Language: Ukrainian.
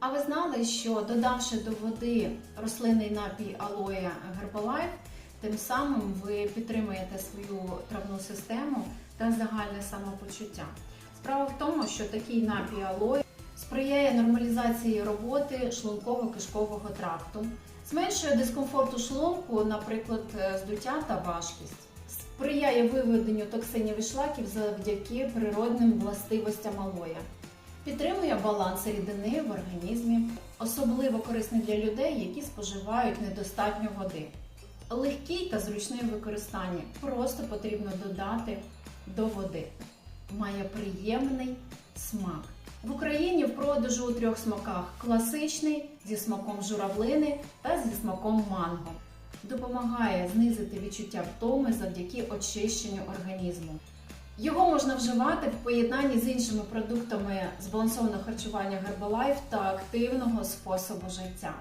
А ви знали, що додавши до води рослинний напій алоє Herbalife, тим самим ви підтримуєте свою травну систему та загальне самопочуття. Справа в тому, що такий напій алоє сприяє нормалізації роботи шлунково-кишкового тракту, зменшує дискомфорт у шлунку, наприклад, е, здуття та важкість, сприяє виведенню токсинів і шлаків завдяки природним властивостям алоя. Підтримує баланс рідини в організмі, особливо корисний для людей, які споживають недостатньо води. Легкий та зручний в. Просто потрібно додати до води. Має приємний смак. В Україні в продажу у трьох смаках: класичний зі смаком журавлини та зі смаком манго. Допомагає знизити відчуття втоми завдяки очищенню організму. Його можна вживати в поєднанні з іншими продуктами збалансованого харчування Herbalife та активного способу життя.